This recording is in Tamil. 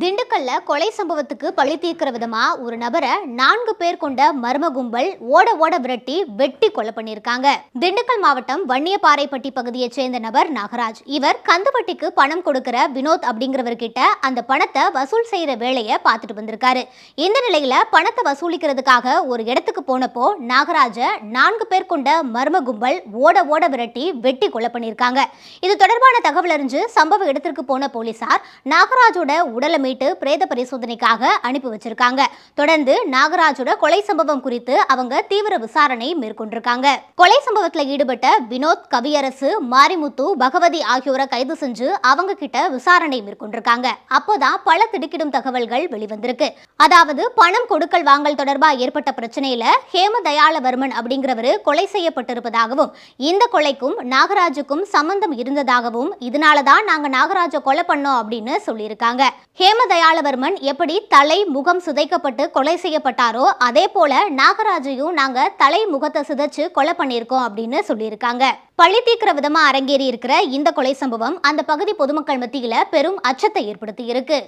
கொலை சம்பவத்துக்கு பழி தீர்க்கிற விதமா ஒரு நபரை நான்கு பேர் கொண்ட மர்ம கும்பல் ஓட ஓட விரட்டி வெட்டி கொலை பண்ணியிருக்காங்க. திண்டுக்கல் மாவட்டம் வன்னியப்பாறைப்பட்டி பகுதியைச் சேர்ந்த நபர் நாகராஜ். இவர் கந்துவட்டிக்கு பணம் கொடுக்கிற வினோத் அப்படிங்கிறவர்கிட்ட அந்த பணத்தை வசூல் செய்யற வேலையை பார்த்துட்டு வந்திருக்காரு. இந்த நிலையில பணத்தை வசூலிக்கிறதுக்காக ஒரு இடத்துக்கு போனப்போ நாகராஜ நான்கு பேர் கொண்ட மர்ம கும்பல் ஓட ஓட விரட்டி வெட்டி கொலை பண்ணியிருக்காங்க. இது தொடர்பான தகவல் அறிஞ்சு சம்பவ இடத்திற்கு போன போலீசார் நாகராஜோட உடலை மீட்டு பிரேத பரிசோதனைக்காக அனுப்பி வச்சிருக்காங்க. தொடர்ந்து நாகராஜோட கொலை சம்பவம் குறித்து அவங்க தீவிர விசாரணை மேற்கொண்டிருக்காங்க. கொலை சம்பவத்தில் ஈடுபட்ட வினோத் கவியரசு மாரிமுத்து பகவதி ஆகியோரை கைது செஞ்சு அவங்க கிட்ட விசாரணை மேற்கொண்டிருக்காங்க. அப்போதான் பல திடுக்கிடும் தகவல்கள் வெளிவந்திருக்கு. அதாவது பணம் கொடுக்கல் வாங்கல் தொடர்பாக ஏற்பட்ட பிரச்சனையில ஹேம தயாளவர்மன் அப்படிங்கிறவர் கொலை செய்யப்பட்டிருப்பதாகவும் இந்த கொலைக்கும் நாகராஜுக்கும் சம்பந்தம் இருந்ததாகவும் இதனாலதான் நாங்க நாகராஜ கொலை பண்ணோம் அப்படின்னு சொல்லியிருக்காங்க. ஹேம ஹேமதயாளவர்மன் எப்படி தலை முகம் சிதைக்கப்பட்டு கொலை செய்யப்பட்டாரோ அதே போல நாகராஜையும் நாங்க தலை முகத்தை சிதைச்சு கொலை பண்ணியிருக்கோம் அப்படின்னு சொல்லியிருக்காங்க. பழி தீக்கிற விதமா அரங்கேறி இருக்கிற இந்த கொலை சம்பவம் அந்த பகுதி பொதுமக்கள் மத்தியில பெரும் அச்சத்தை ஏற்படுத்தி இருக்கு